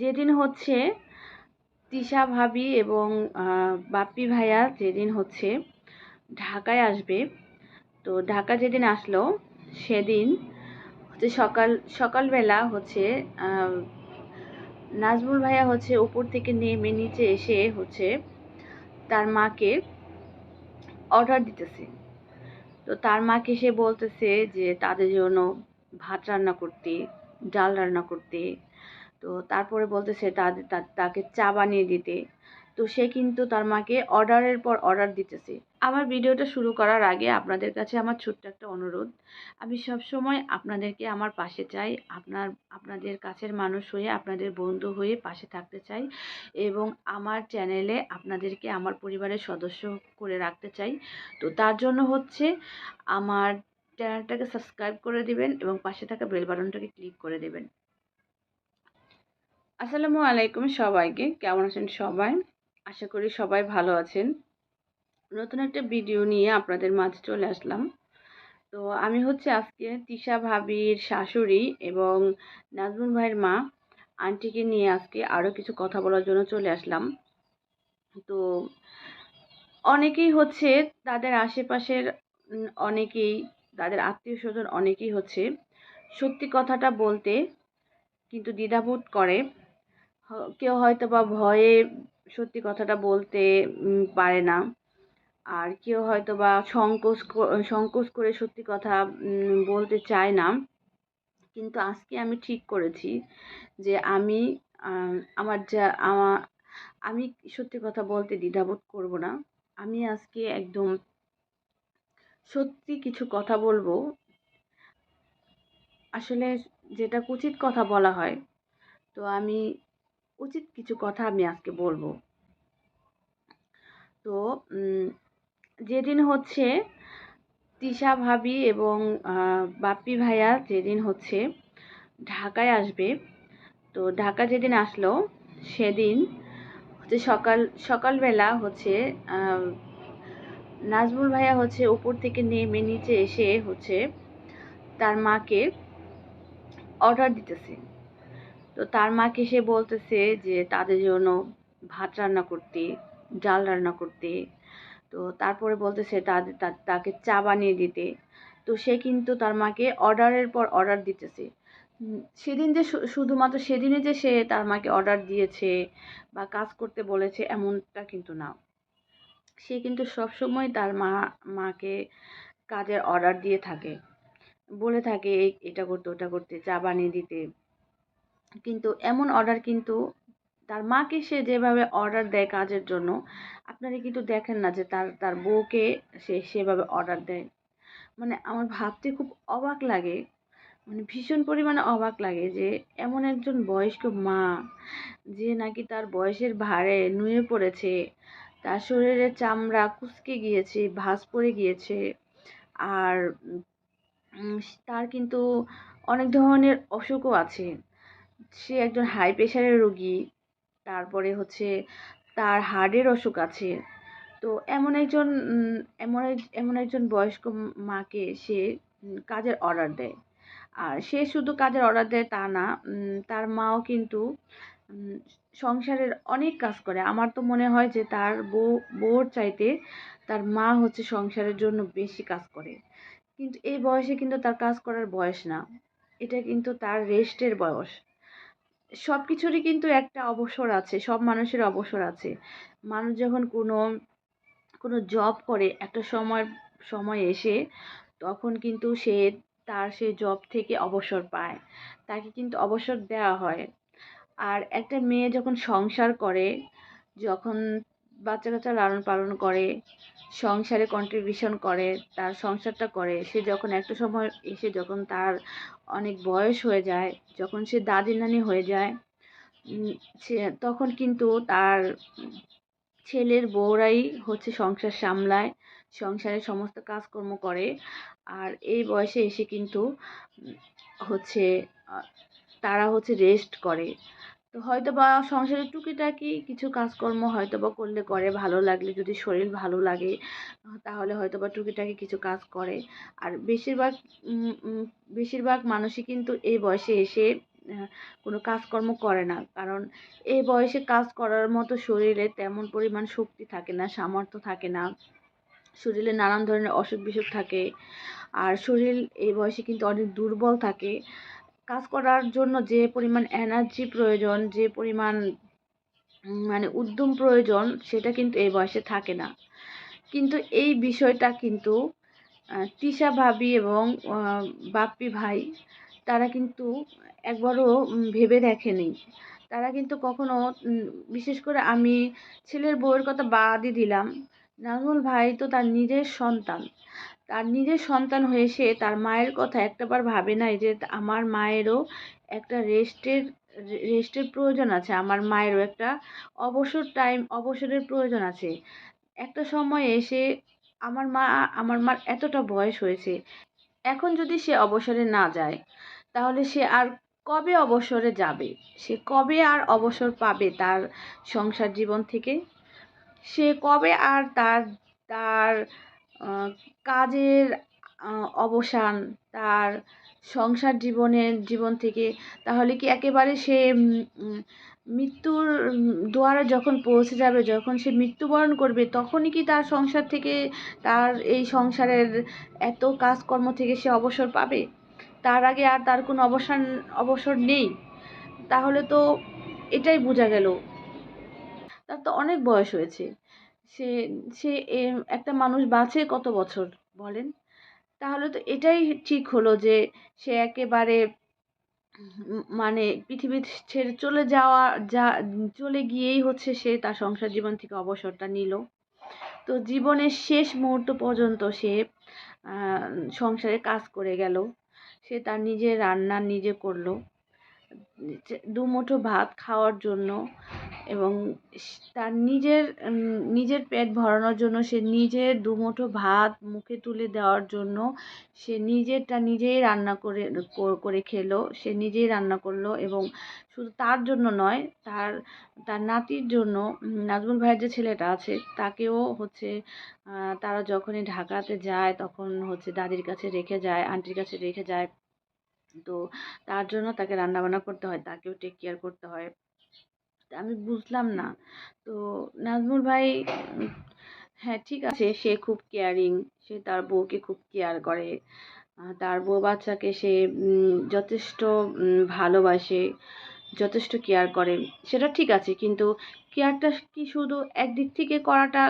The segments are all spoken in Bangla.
যেদিন হচ্ছে তিশা ভাবি এবং বাপ্পি ভাইয়া যেদিন হচ্ছে ঢাকায় আসবে, তো ঢাকা যেদিন আসলো সেদিন হচ্ছে সকাল, সকালবেলা হচ্ছে নাজমুল ভাইয়া হচ্ছে উপর থেকে নেমে নিচে এসে হচ্ছে তার মাকে অর্ডার দিতেছে। তো তার মাকে সে বলতেছে যে তাদের জন্য ভাত রান্না করতে, ডাল রান্না করতে তো তারপরে বলতেছে তাদের তাকে চা বানিয়ে দিতে। তো সে কিন্তু তার মাকে অর্ডারের পর অর্ডার দিতেছে। আমার ভিডিওটা শুরু করার আগে আপনাদের কাছে আমার ছোট্ট একটা অনুরোধ। আমি সব সময় আপনাদেরকে আমার পাশে চাই, আপনার, আপনাদের কাছের মানুষ হয়ে, আপনাদের বন্ধু হয়ে পাশে থাকতে চাই এবং আমার চ্যানেলে আপনাদেরকে আমার পরিবারের সদস্য করে রাখতে চাই। তো তার জন্য হচ্ছে আমার চ্যানেলটাকে সাবস্ক্রাইব করে দিবেন এবং পাশে থাকা বেল বাটনটাকে ক্লিক করে দেবেন। আসসালামু আলাইকুম সবাইকে। কেমন আছেন সবাই? আশা করি সবাই ভালো আছেন। নতুন একটা ভিডিও নিয়ে আপনাদের মাঝে চলে আসলাম। তো আমি হচ্ছে আজকে তিশা ভাবির শাশুড়ি এবং নাজমুল ভাইয়ের মা, আন্টিকে নিয়ে আজকে আরও কিছু কথা বলার জন্য চলে আসলাম। তো অনেকেই হচ্ছে তাদের আশেপাশের অনেকেই, তাদের আত্মীয় স্বজন অনেকেই হচ্ছে সত্যি কথাটা বলতে কিন্তু দ্বিধাবোধ করে। কেউ হয়তো বা ভয়ে সত্যি কথাটা বলতে পারে না। আর কেউ হয়তো বা সংকোচ সংকোচ করে সত্যি কথা বলতে চায় না। কিন্তু আজকে আমি ঠিক করেছি যে আমি আমার যা আমার আমি সত্যি কথা বলতে দ্বিধাবোধ করব না। আমি আজকে একদম সত্যি কিছু কথা বলব। আসলে যেটা উচিত কথা বলা হয়, তো আমি উচিত কিছু কথা আমি আজকে বলব। তো যেদিন হচ্ছে তিশা ভাবি এবং বাপ্পি ভাইয়া যেদিন হচ্ছে ঢাকায় আসবে, তো ঢাকা যেদিন আসলো সেদিন হচ্ছে সকাল, সকালবেলা হচ্ছে নাজমুল ভাইয়া হচ্ছে উপর থেকে নেমে নিচে এসে হচ্ছে তার মাকে অর্ডার দিতেছে। তো তার মাকে সে বলতেছে যে, তাদের জন্য ভাত রান্না করতে, ডাল রান্না করতে। তো তারপরে বলতেছে তাদের তাকে চা বানিয়ে দিতে। তো সে কিন্তু তার মাকে অর্ডারের পর অর্ডার দিতেছে। সেদিন যে শুধুমাত্র সেদিনে যে সে তার মাকে অর্ডার দিয়েছে বা কাজ করতে বলেছে এমনটা কিন্তু না। সে কিন্তু সবসময় তার মা, মাকে কাজের অর্ডার দিয়ে থাকে। বলে থাকে এটা করতে, ওটা করতে, চা বানিয়ে দিতে। কিন্তু এমন অর্ডার কিন্তু তার মাকে সে যেভাবে অর্ডার দেয় কাজের জন্য, আপনারা কিন্তু দেখেন না যে তার তার বউকে সে সেভাবে অর্ডার দেয়। মানে আমার ভাবতে খুব অবাক লাগে মানে ভীষণ পরিমাণে অবাক লাগে যে এমন একজন বয়স্ক মা, যে নাকি তার বয়সের ভারে নুয়ে পড়েছে, তার শরীরের চামড়া কুঁচকে গিয়েছে, ভাঁজ পড়ে গিয়েছে, আর তার কিন্তু অনেক ধরনের অসুখও আছে। সে একজন হাই প্রেশারের রোগী, তারপরে হচ্ছে তার হার্টের অসুখ আছে। তো এমন একজন এমন এমন একজন বয়স্ক মাকে সে কাজের অর্ডার দেয়। আর সে শুধু কাজের অর্ডার দেয় তা না তার মাও কিন্তু সংসারের অনেক কাজ করে। আমার তো মনে হয় যে তার বউ, বউর চাইতে তার মা হচ্ছে সংসারের জন্য বেশি কাজ করে। কিন্তু এই বয়সে কিন্তু তার কাজ করার বয়স না। এটা কিন্তু তার রেস্টের বয়স। সব কিছুরই কিন্তু একটা অবসর আছে, সব মানুষের অবসর আছে। মানুষ যখন কোনো কোনো জব করে, একটা সময় সময় এসে তখন কিন্তু সে তার সে জব থেকে অবসর পায়। তাকে কিন্তু অবসর দেওয়া হয়। আর একটা মেয়ে যখন সংসার করে, যখন বাচ্চা কাচ্চা লালন পালন করে সংসারে কন্ট্রিবিউশন করে, তার সংসারটা করে। সে যখন একটা সময় এসে যখন তার অনেক বয়স হয়ে যায়, যখন সে দাদি নানি হয়ে যায় সে তখন কিন্তু তার ছেলের বউরাই হচ্ছে সংসার সামলায় সংসারের সমস্ত কাজকর্ম করে। আর এই বয়সে এসে কিন্তু হচ্ছে তারা হচ্ছে রেস্ট করে। তো হয়তো বা সংসারের টুকিটাকি কিছু কাজকর্ম হয়তো বা করলে করে ভালো লাগলে, যদি শরীর ভালো লাগে তাহলে হয়তো বা টুকিটাকি কিছু কাজ করে। আর বেশিরভাগ বেশিরভাগ মানুষই কিন্তু এই বয়সে এসে কোনো কাজকর্ম করে না। কারণ এই বয়সে কাজ করার মতো শরীরে তেমন পরিমাণ শক্তি থাকে না, সামর্থ্য থাকে না। শরীরে নানান ধরনের অসুখ বিসুখ থাকে। আর শরীর এই বয়সে কিন্তু অনেক দুর্বল থাকে। কাজ করার জন্য যে পরিমাণ এনার্জি প্রয়োজন, যে পরিমাণ মানে উদ্যম প্রয়োজন, সেটা কিন্তু এই বয়সে থাকে না। কিন্তু এই বিষয়টা কিন্তু তিশা ভাবি এবং বাপ্পি ভাই, তারা কিন্তু একবারও ভেবে দেখেনি। তারা কিন্তু কখনো বিশেষ করে আমি ছেলের বউয়ের কথা বাদই দিলাম। নাজমুল ভাই তো তার নিজের সন্তান। তার নিজের সন্তান হয়ে সে তার মায়ের কথা একটাবার ভাবে নাই যে আমার মায়েরও একটা রেস্টের রেস্টের প্রয়োজন আছে। আমার মায়েরও একটা অবসর টাইম, অবসরের প্রয়োজন আছে। একটা সময় এসে আমার মা, আমার মার এতটা বয়স হয়েছে। এখন যদি সে অবসরে না যায়, তাহলে সে আর কবে অবসরে যাবে? সে কবে আর অবসর পাবে তার সংসার জীবন থেকে? সে কবে আর তার তার কাজের অবসান তার সংসার জীবনের জীবন থেকে, তাহলে কি একেবারে সে মৃত্যুর দুয়ারে যখন পৌঁছে যাবে, যখন সে মৃত্যুবরণ করবে, তখনই কি তার সংসার থেকে, তার এই সংসারের এত কাজকর্ম থেকে সে অবসর পাবে? তার আগে আর তার কোনো অবসান, অবসর নেই। তাহলে তো এটাই বোঝা গেল। তার তো অনেক বয়স হয়েছে। সে সে একটা মানুষ বাঁচে কত বছর বলেন? তাহলে তো এটাই ঠিক হলো যে সে একেবারে মানে পৃথিবী ছেড়ে চলে যাওয়া, যা, চলে গিয়েই হচ্ছে সে তার সংসার জীবন থেকে অবসরটা নিল। তো জীবনের শেষ মুহূর্ত পর্যন্ত সে সংসারে কাজ করে গেল। সে তার নিজের রান্না নিজে করল। দুমুঠো ভাত খাওয়ার জন্য এবং তার নিজের নিজের পেট ভরানোর জন্য সে নিজে দুমুঠো ভাত মুখে তুলে দেওয়ার জন্য সে নিজেরটা নিজেই রান্না করে করে খেলো। সে নিজেই রান্না করল এবং শুধু তার জন্য নয়, তার তার নাতির জন্য নাজমুল ভাইয়ের যে ছেলেটা আছে, তাকেও হচ্ছে তারা যখনই ঢাকাতে যায় তখন হচ্ছে দাদির কাছে রেখে যায়, আন্টির কাছে রেখে যায়। তো তার জন্য তাকে রান্নাবান্না করতে হয়, তাকেও টেক কেয়ার করতে হয়। আমি বুঝলাম না। তো নাজমুল ভাই হ্যাঁ ঠিক আছে, সে খুব কেয়ারিং সে তার বউকে খুব কেয়ার করে। তার বউ বাচ্চাকে সে যথেষ্ট ভালোবাসে, যথেষ্ট কেয়ার করে। সেটা ঠিক আছে, কিন্তু কেয়ারটা কি শুধু একদিক থেকে করাটা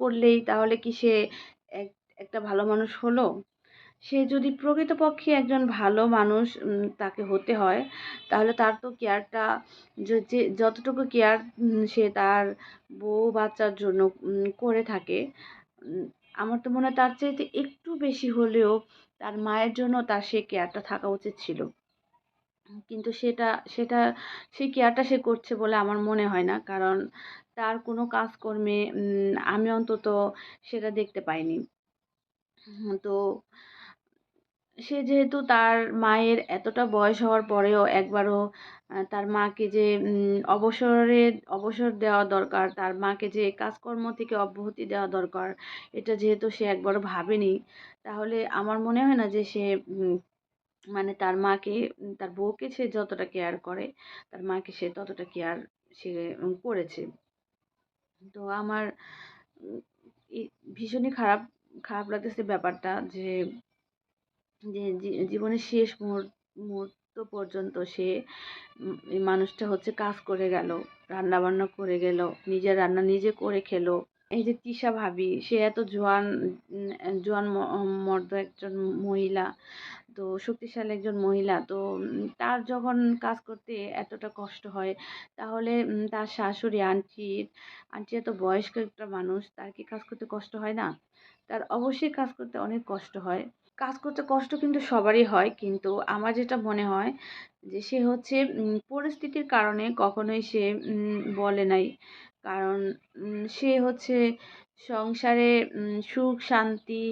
করলেই তাহলে কি সে এক, একটা ভালো মানুষ হলো? সে যদি প্রকৃতপক্ষে একজন ভালো মানুষ তাকে হতে হয়, তাহলে তার তো কেয়ারটা যে যতটুকু কেয়ার সে তার বউ বাচ্চার জন্য করে থাকে আমার তো মনে হয় তার চাইতে একটু বেশি হলেও তার মায়ের জন্য তার সে কেয়ারটা থাকা উচিত ছিল। কিন্তু সেটা সেটা সেই কেয়ারটা সে করছে বলে আমার মনে হয় না, কারণ তার কোনো কাজকর্মে আমি অন্তত সেটা দেখতে পাইনি। তো সে যেহেতু তার মায়ের এতটা বয়স হওয়ার পরেও একবারও তার মাকে যে অবসরে, অবসর দেওয়া দরকার, তার মাকে যে কাজকর্ম থেকে অব্যাহতি দেওয়া দরকার, এটা যেহেতু সে একবারও ভাবেনি, তাহলে আমার মনে হয় না যে সে মানে তার মাকে, তার বউকে সে যতটা কেয়ার করে, তার মাকে সে ততটা কেয়ার সে করেছে। তো আমার ভীষণই খারাপ খারাপ লাগতেছে ব্যাপারটা যে যে জীবনের শেষ মুহূর্ত পর্যন্ত সে মানুষটা হচ্ছে কাজ করে গেল রান্না বান্না করে গেল, নিজের রান্না নিজে করে খেলো। এই যে তৃষা ভাবি, সে এত জোয়ান জোয়ান মর্দ একজন মহিলা, তো শক্তিশালী একজন মহিলা, তো তার যখন কাজ করতে এতটা কষ্ট হয়, তাহলে তার শাশুড়ি আন্টির আন্টি এত বয়স্ক একটা মানুষ, তার কি কাজ করতে কষ্ট হয় না? তার অবশ্যই কাজ করতে অনেক কষ্ট হয়। কাজ করতে কষ্ট কিন্তু সবারই হয়। কিন্তু আমার যেটা মনে হয় যে, সে হচ্ছে পরিস্থিতির কারণে কখনোই সে বলে নাই। কারণ সে হচ্ছে সংসারে সুখ, শান্তি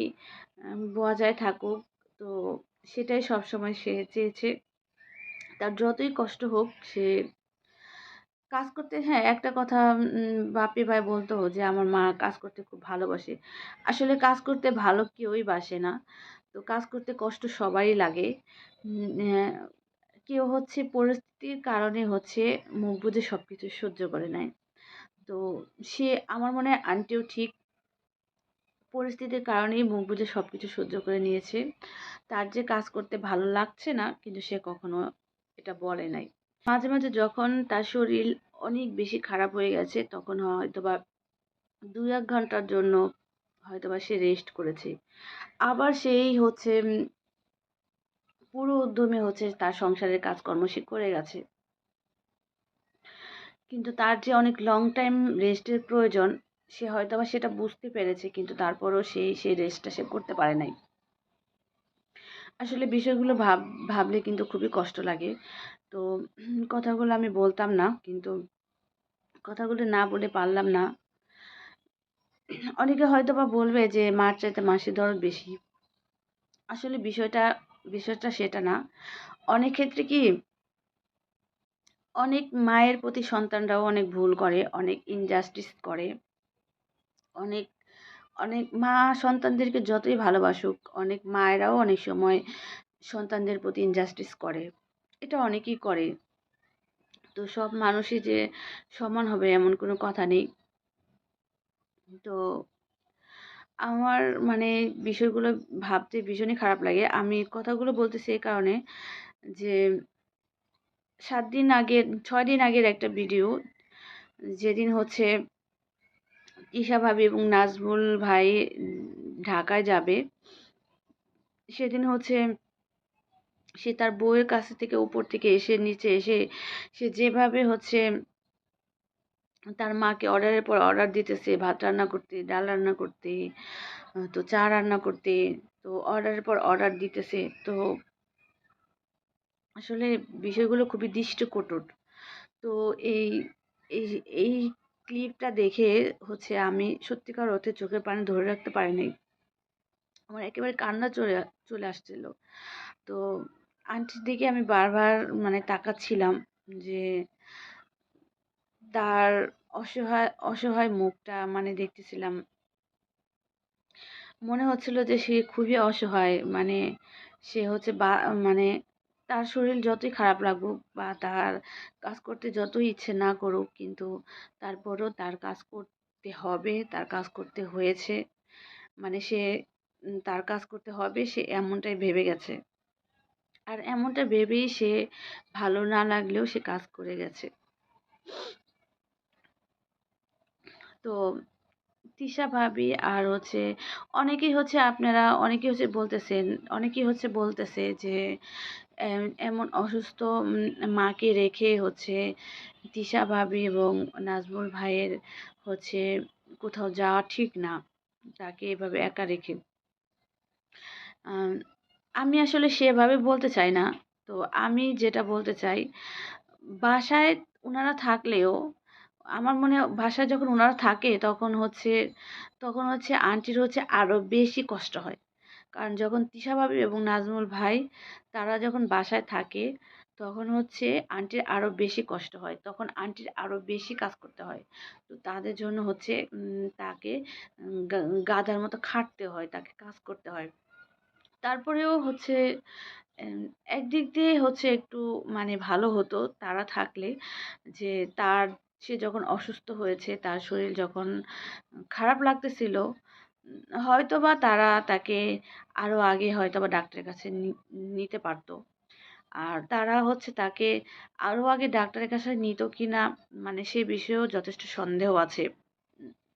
বজায় থাকুক। তো সেটাই সবসময় সে চেয়েছে। তার যতই কষ্ট হোক, সে কাজ করতে হ্যাঁ একটা কথা বাপি ভাই বলতো যে, আমার মা কাজ করতে খুব ভালোবাসে। আসলে কাজ করতে ভালো কেউই বাসে না। তো কাজ করতে কষ্ট সবারই লাগে। কেউ হচ্ছে পরিস্থিতির কারণে হচ্ছে মুখ বুজে সব কিছু সহ্য করে নেয়। তো সে আমার মনে হয় আন্টিও ঠিক পরিস্থিতির কারণেই মুখ বুজে সব কিছু সহ্য করে নিয়েছে। তার যে কাজ করতে ভালো লাগছে না, কিন্তু সে কখনো এটা বলে নাই। মাঝে মাঝে যখন তার শরীর অনেক বেশি খারাপ হয়ে গেছে, তখন হয়তো বা দু এক ঘণ্টার জন্য হয়তো বা সে রেস্ট করেছে। আবার সেই হচ্ছে পুরো উদ্যমে হচ্ছে তার সংসারের কাজকর্ম সে করে গেছে। কিন্তু তার যে অনেক লং টাইম রেস্টের প্রয়োজন, সে হয়তো বা সেটা বুঝতে পেরেছে, কিন্তু তারপরও সে সেই রেস্টটা সে করতে পারে নাই। আসলে বিষয়গুলো ভাব, ভাবলে কিন্তু খুবই কষ্ট লাগে। তো কথাগুলো আমি বলতাম না, কিন্তু কথাগুলো না বলে পারলাম না। অনেকে হয়তো বা বলবে যে মার চাইতে মাসির দরদ বেশি। আসলে বিষয়টা বিষয়টা সেটা না। অনেক ক্ষেত্রে কি অনেক মায়ের প্রতি সন্তানরাও অনেক ভুল করে, অনেক ইনজাস্টিস করে। অনেক অনেক মা সন্তানদেরকে যতই ভালোবাসুক, অনেক মায়েরাও অনেক সময় সন্তানদের প্রতি ইনজাস্টিস করে। এটা অনেকেই করে। তো সব মানুষই যে সমান হবে এমন কোনো কথা নেই। তো আমার মানে বিষয়গুলো ভাবতে ভীষণই খারাপ লাগে। আমি কথাগুলো বলতেছি এই কারণে যে, সাত দিন আগের, ছয় দিন আগের একটা ভিডিও যেদিন হচ্ছে ঈশা ভাবি এবং নাজমুল ভাই ঢাকায় যাবে, সেদিন হচ্ছে সে তার বউয়ের কাছ থেকে উপর থেকে এসে, নিচে এসে সে যেভাবে হচ্ছে তার মাকে অর্ডারের পর অর্ডার দিতেছে, ভাত রান্না করতে, ডাল রান্না করতে তো চা রান্না করতে, তো অর্ডারের পর অর্ডার দিতেছে। তো আসলে বিষয়গুলো খুবই দৃষ্টকটুর। তো এই এই এই ক্লিপটা দেখে হচ্ছে আমি সত্যিকার অর্থে চোখের পানি ধরে রাখতে পারিনি। আমার একেবারে কান্না চলে চলে আসছিল। তো আন্টির দিকে আমি বারবার মানে তাকাচ্ছিলাম যে তার অসহায় অসহায় মুখটা মানে দেখতেছিলাম। মনে হচ্ছিল যে সে খুবই অসহায়। মানে সে হচ্ছে বা মানে তার শরীর যতই খারাপ লাগুক বা তার কাজ করতে যতই ইচ্ছে না করুক, কিন্তু তারপরও তার কাজ করতে হবে, তার কাজ করতে হয়েছে। মানে সে তার কাজ করতে হবে, সে এমনটাই ভেবে গেছে। আর এমনটা ভেবেই সে ভালো না লাগলেও সে কাজ করে গেছে। তো তিশা ভাবি আর হচ্ছে অনেকেই হচ্ছে আপনারা অনেকেই হচ্ছে বলতেছেন, অনেকেই হচ্ছে বলতেছে যে এমন অসুস্থ মাকে রেখে হচ্ছে তিশা ভাবি এবং নাজমুল ভাইয়ের হচ্ছে কোথাও যাওয়া ঠিক না, তাকে এভাবে একা রেখে। আমি আসলে সেভাবে বলতে চাই না। তো আমি যেটা বলতে চাই, বাসায় ওনারা থাকলেও আমার মনে বাসায় যখন ওনারা থাকে তখন হচ্ছে তখন হচ্ছে আন্টির হচ্ছে আরও বেশি কষ্ট হয়। কারণ যখন তিশা ভাবি এবং নাজমুল ভাই তারা যখন বাসায় থাকে তখন হচ্ছে আন্টির আরও বেশি কষ্ট হয়, তখন আন্টির আরও বেশি কাজ করতে হয়। তো তাদের জন্য হচ্ছে তাকে গাধার মতো খাটতে হয়, তাকে কাজ করতে হয়। তারপরেও হচ্ছে একদিক দিয়ে হচ্ছে একটু মানে ভালো হতো তারা থাকলে যে তার সে যখন অসুস্থ হয়েছে, তার শরীর যখন খারাপ লাগতেছিল হয়তো বা তারা তাকে আরও আগে হয়তো বা ডাক্তারের কাছে নিতে পারতো। আর তারা হচ্ছে তাকে আরও আগে ডাক্তারের কাছে নিত কি না মানে সে বিষয়েও যথেষ্ট সন্দেহ আছে।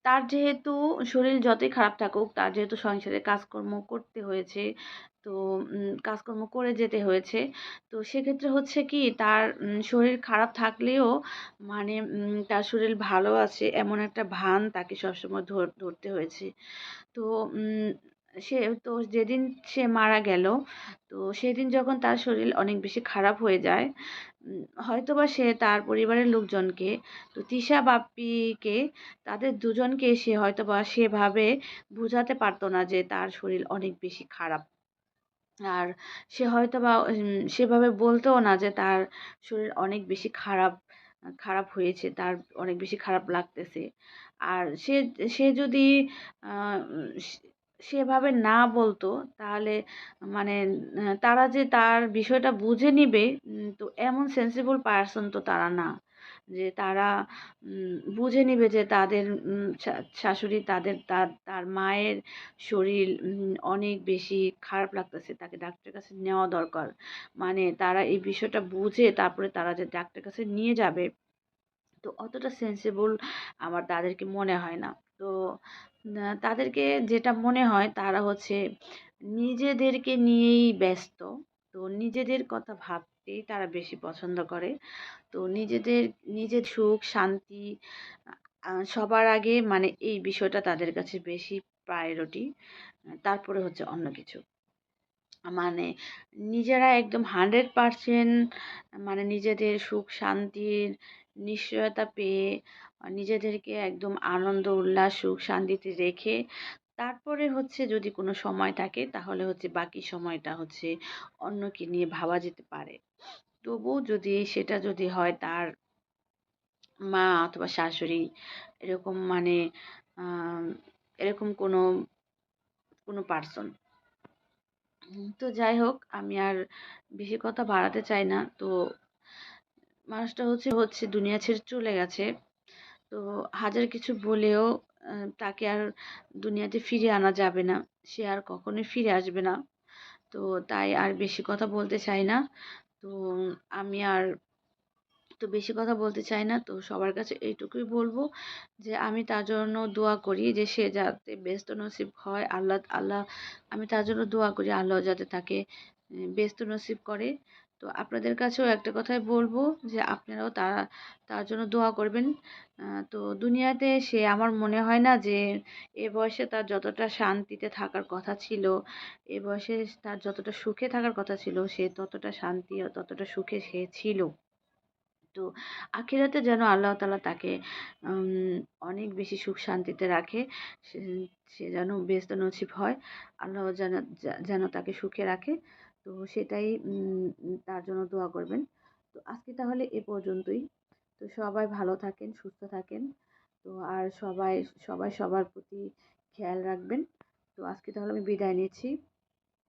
তার যেহেতু শরীর যতই খারাপ থাকুক, তার যেহেতু সংসারে কাজকর্ম করতে হয়েছে, তো কাজকর্ম করে যেতে হয়েছে, তো সেক্ষেত্রে হচ্ছে কি তার শরীর খারাপ থাকলেও মানে তার শরীর ভালো আছে এমন একটা ভান তাকে সবসময় ধরতে হয়েছে। তো সে তো যেদিন সে মারা গেল, তো সেদিন যখন তার শরীর অনেক বেশি খারাপ হয়ে যায় হয়তোবা সে তার পরিবারের লোকজনকে, তো তিশা বাপ্পিকে, তাদের দুজনকে সে হয়তোবা সেভাবে বোঝাতে পারতো না যে তার শরীর অনেক বেশি খারাপ। আর সে হয়তোবা সেভাবে বলতেও না যে তার শরীর অনেক বেশি খারাপ খারাপ হয়েছে, তার অনেক বেশি খারাপ লাগতেছে। আর সে সে যদি সেভাবে না বলতো, তাহলে মানে তারা যে তার বিষয়টা বুঝে নিবে তো এমন সেন্সিবল পার্সন তো তারা না। যে তারা বুঝে নিবে যে তাদের শাশুড়ি তাদের তার তার মায়ের শরীর অনেক বেশি খারাপ লাগতেছে, তাকে ডাক্তারের কাছে নেওয়া দরকার। মানে তারা এই বিষয়টা বুঝে তারপরে তারা যে ডাক্তারের কাছে নিয়ে যাবে, তো অতটা সেন্সিবল আমার তাদেরকে মনে হয় না। তো তাদেরকে যেটা মনে হয় তারা হচ্ছে নিজেদেরকে নিয়েই ব্যস্ত। তো নিজেদের কথা ভাবতেই তারা বেশি পছন্দ করে। তো নিজেদের, নিজের সুখ, শান্তি সবার আগে মানে এই বিষয়টা তাদের কাছে বেশি প্রায়োরিটি তারপরে হচ্ছে অন্য কিছু। মানে নিজেরা একদম হান্ড্রেড পারসেন্ট মানে নিজেদের সুখ, শান্তির নিশ্চয়তা পেয়ে নিজেদেরকে একদম আনন্দ, উল্লাস, সুখ, শান্তিতে রেখে তারপরে হচ্ছে যদি কোনো সময় থাকে তাহলে হচ্ছে বাকি সময়টা হচ্ছে অন্যকে নিয়ে ভাবা যেতে পারে। তবুও যদি সেটা যদি হয় তার মা অথবা শাশুড়ি এরকম মানে এরকম কোনো কোনো পার্সন তো যাই হোক আমি আর বেশি কথা বাড়াতে চাই না। তো মানুষটা হচ্ছে হচ্ছে দুনিয়া ছেড়ে চলে গেছে। তো হাজার কিছু বলেও তাকে আর দুনিয়াতে ফিরিয়ে আনা যাবে না। সে আর কখনোই ফিরে আসবে না। তো তাই আর বেশি কথা বলতে চাই না। তো আমি আর তো বেশি কথা বলতে চাই না। তো সবার কাছে এইটুকুই বলব যে, আমি তার জন্য দোয়া করি যে, সে যাতে ব্যস্ত নসিব হয়। আল্লাহ আল্লাহ, আমি তার জন্য দোয়া করি, আল্লাহ যাতে তাকে ব্যস্ত নসিব করে। তো আপনাদের কাছেও একটা কথাই বলব যে আপনারাও তার তার জন্য দোয়া করবেন। তো দুনিয়াতে সে, আমার মনে হয় না যে এ বয়সে তার যতটা শান্তিতে থাকার কথা ছিল, এ বয়সে তার যতটা সুখে থাকার কথা ছিল, সে ততটা শান্তি ততটা সুখে সে ছিল। তো আখিরাতে যেন আল্লাহ তালা তাকে অনেক বেশি সুখ শান্তিতে রাখে সে যেন ব্যস্ত নসিব হয়, আল্লাহ যেন যেন তাকে সুখে রাখে। তো সেটাই তার জন্য দোয়া করবেন। তো আজকে তাহলে এ পর্যন্তই। তো সবাই ভালো থাকেন, সুস্থ থাকেন। তো আর সবাই সবাই সবার প্রতি খেয়াল রাখবেন। তো আজকে তাহলে আমি বিদায় নিচ্ছি।